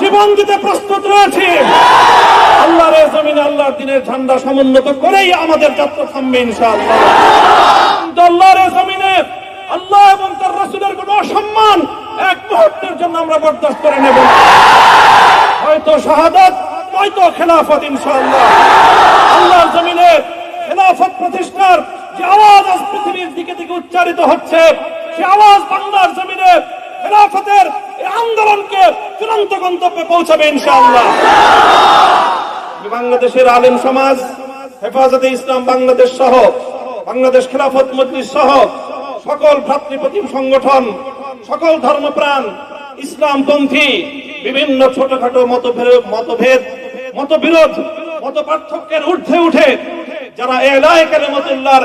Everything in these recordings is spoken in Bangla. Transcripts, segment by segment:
জীবন দিতে প্রস্তুত রয়েছি। আল্লাহর জমিনে আল্লাহর দিনের ঝান্ডা সমুন্নত করেই আমাদের যাত্রা থামবে ইনশাআল্লাহ। আল্লাহর জমিনে আল্লাহ এবং তার রসুলের কোন অসম্মান এক মুহূর্তের জন্য আমরা বরদাস্ত করে নেব। হয়তো শাহাদাত, হয়তো খেলাফত ইনশাআল্লাহ। আল্লাহর জমিনে খেলাফত প্রতিষ্ঠার যে আওয়াজ আজ পৃথিবীর দিকে দিকে উচ্চারিত হচ্ছে, সে আওয়াজ বাংলার জমিনে খেলাফতের আন্দোলনকে চূড়ান্ত গন্তব্যে পৌঁছাবে ইনশাআল্লাহ। বাংলাদেশের আলেম সমাজ, হেফাজতে ইসলাম বাংলাদেশ সহ, বাংলাদেশ খেলাফত মজলিস সহ, সকল ভ্রাতৃপ্রতিম সংগঠন, সকল ধর্মপ্রাণ, ইসলামপন্থী, বিভিন্ন ছোটখাটো মতভেদ মতভেদ, মতবিরোধ মত পার্থক্যের ঊর্ধ্বে উঠে যারা এলায় কালেমতুল্লাহর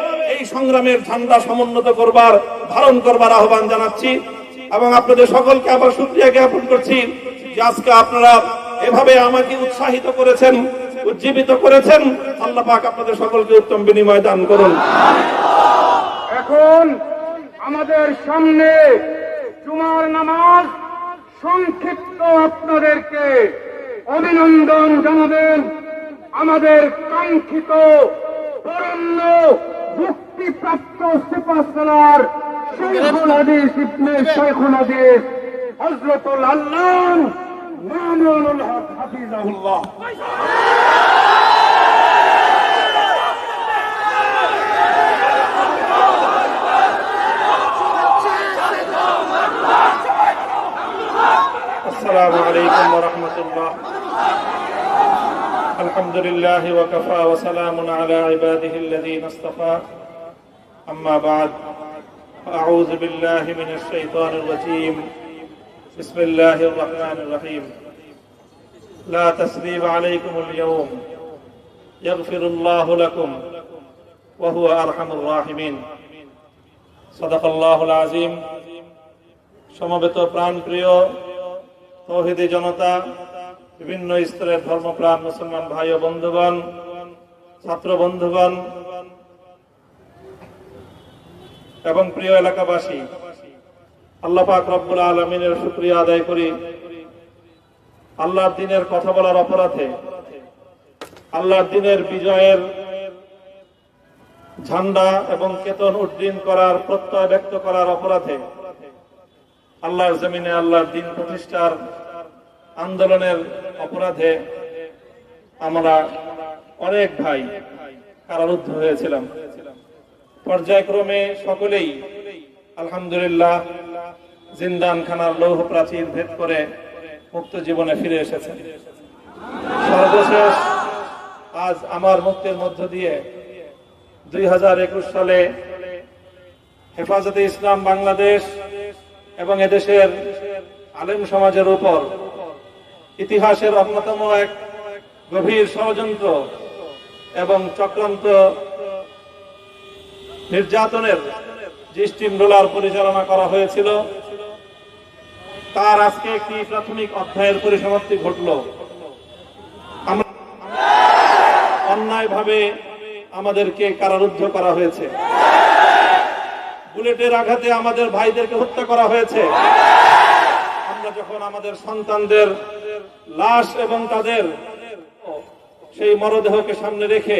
এই সংগ্রামের ঝান্ডা সমুন্নত করবার, ধারণ করবার আহ্বান জানাচ্ছি এবং আপনাদের সকলকে আবার শুক্রিয়া জ্ঞাপন করছি যে আজকে আপনারা এভাবে আমাকে উৎসাহিত করেছেন, উজ্জীবিত করেছেন। আল্লাহ পাক আপনাদের সকলকে উত্তম বিনিময় দান করুন। এখন আমাদের সামনে জুমার নামাজ সংক্ষিপ্ত আপনাদেরকে অভিনন্দন জানাবেন। আমাদের কাঙ্ক্ষিত বরণ্য মুক্তিপ্রাপ্ত সুপারস্টার শেখুল হাদিস ইবনে শেখুল হাদিস হজরতুল আল্লাহ মামুনুল হক হাফিজাহুল্লাহ السلام عليكم ورحمة الله الحمد لله وكفى وسلام على عباده الذين اصطفى أما بعد أعوذ بالله من الشيطان الرجيم بسم الله الرحمن الرحيم لا تسريب عليكم اليوم يغفر الله لكم وهو أرحم الراحمين صدق الله العظيم সমবেত প্রাণপ্রিয় তৌহিদি জনতা বিভিন্ন স্তরের ধর্মপ্রাণ মুসলমান ভাই ও বন্ধুগণ ছাত্র বন্ধুগণ এবং প্রিয় এলাকাবাসী, আল্লাহ পাক রব্বুল আলমিনের শুক্রিয়া আদায় করি। আল্লাহর দিনের কথা বলার অপরাধে আল্লাহর দিনের বিজয়ের ঝান্ডা এবং কেতন উড্ডীন করার, প্রত্যয় ব্যক্ত করার অপরাধে আল্লাহর জমিনে আল্লাহর দিন প্রতিষ্ঠার আন্দোলনের অপরাধে আমরা অনেক ভাই কারারুদ্ধ হয়েছিলাম। পর্যায়ক্রমে সকলেই আলহামদুলিল্লাহ জিন্দান খানার লৌহ প্রাচীর ভেদ করে মুক্ত জীবনে ফিরে এসেছেন। সর্বশেষ আজ আমার মুক্তির মধ্য দিয়ে দুই হাজার একুশ সালে হেফাজতে ইসলাম বাংলাদেশ এবং এদেশের আলেম সমাজের উপর ইতিহাসের অন্যতম এক গভীর ষড়যন্ত্র এবং চক্রান্ত নির্যাতনের যে স্টিম রোলার পরিচালনা করা হয়েছিল। তার আজকে একটি প্রাথমিক অধ্যায়ের পরিসমাপ্তি ঘটল। আমরা অন্যায়ভাবে আমাদেরকে কারারুদ্ধ করা হয়েছে। বুলেটের আঘাতে আমাদের ভাইদেরকে হত্যা করা হয়েছে। আমরা যখন আমাদের সন্তানদের লাশ এবং তাদের সেই মরদেহকে সামনে রেখে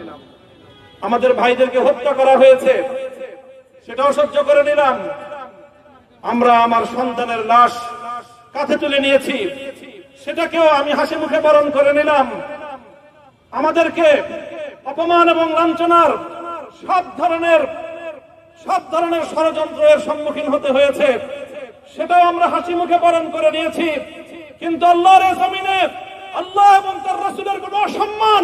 আমাদের ভাইদেরকে হত্যা করা হয়েছে, সেটাও সহ্য করে নিলাম। আমরা আমার সন্তানের লাশ কাঁধে তুলে নিয়েছি, সেটাকেও আমি হাসি মুখে বরণ করে নিলাম। আমাদেরকে অপমান এবং লাঞ্ছনার সব ধরনের সব ধরনের ষড়যন্ত্রের সম্মুখীন হতে হয়েছে, সেটাও আমরা হাসি মুখে বরণ করে নিয়েছি। কিন্তু আল্লাহর জমিনে আল্লাহ এবং তার রসুলের কোন অসম্মান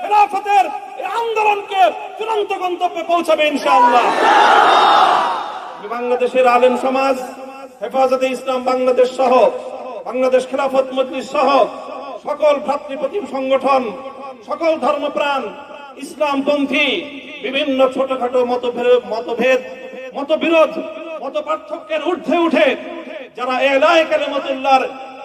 খেলাফতের আন্দোলনকে চূড়ান্ত গন্তব্যে পৌঁছাবে ইনশাআল্লাহ। বাংলাদেশের আলেম সমাজ, হেফাজতে ইসলাম বাংলাদেশ সহ, বাংলাদেশ খেলাফত মজলিস সহ, সকল ভ্রাতৃপ্রতিম সংগঠন, সকল ধর্মপ্রাণ, ইসলামপন্থী, বিভিন্ন ছোটখাটো মতভেদ মতভেদ, মতবিরোধ মত পার্থক্যের ঊর্ধ্বে উঠে, যারা এলায় কালেমতুল্লাহর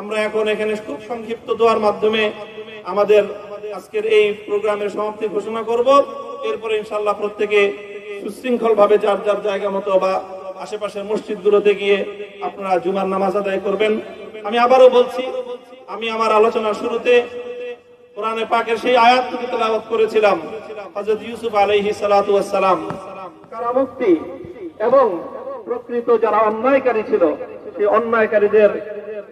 আমরা এখন এখানে খুব সংক্ষিপ্ত দোয়ার মাধ্যমে আমাদের আজকের এই প্রোগ্রামের সমাপ্তি ঘোষণা করব। এরপরে ইনশাল্লাহ প্রত্যেকে সুশৃঙ্খল ভাবে যার যার জায়গা মতো বা আশেপাশের মসজিদগুলোতে গিয়ে আপনারা জুমার নামাজ আদায় করবেন। আমি আবারও বলছি, আমি আমার আলোচনার শুরুতে কোরআনে পাকের সেই আয়াতটুকু তেলাওয়াত করেছিলাম, হযরত ইউসুফ আলাইহিস সালাতু কারামুক্তি এবং প্রকৃত যারা অন্যায়কারী ছিল, সেই অন্যায়কারীদের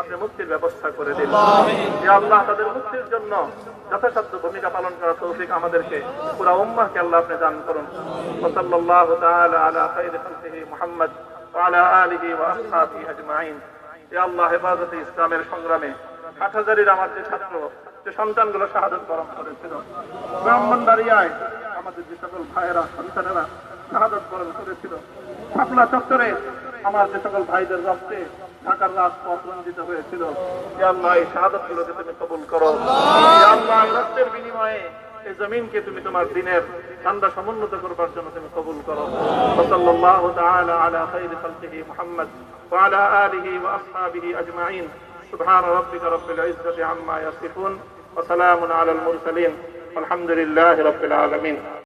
আপনি মুক্তির ব্যবস্থা করে দিন আল্লাহ তাদের মুক্তির জন্য যথাসাধ্য ভূমিকা পালন করার তৌফিক আমাদেরকে পুরা উম্মাহকে আল্লাহ আপনি দান করুন। ওসল্লাল্লাহু তাআলা আলা খাইরি খালকিহি মুহাম্মদ ওয়া আলা আলিহি ওয়া আসহাবিহি আজমাইন। ইয়া আল্লাহ হেফাজতে ইসলামের সংগ্রামে হাটহাজারির আমার যে ছাত্র যে সন্তানগুলো শাহাদত বরণ করেছিল ব্রাহ্মণবাড়িয়ায় আমাদের যে সকল ভাইয়েরা সন্তানেরা শাহাদত বরণ করেছিল শাপলা চত্বরে আমার যে সকল ভাইদের রক্তে ঢাকার রাজপথ রঞ্জিত হয়েছিল তুমি কবুল করো। রক্তের বিনিময়ে এই জমিনকে তুমি তোমার দিনের ঠান্ডা সমুন্নত করবার জন্য তুমি কবুল করো। সাল্লাল্লাহু আলা খাইরি আলিহি আজমাইন। সুবহান রাব্বিকা রাব্বিল ইজ্জাতি আম্মা ইয়াসিফুন।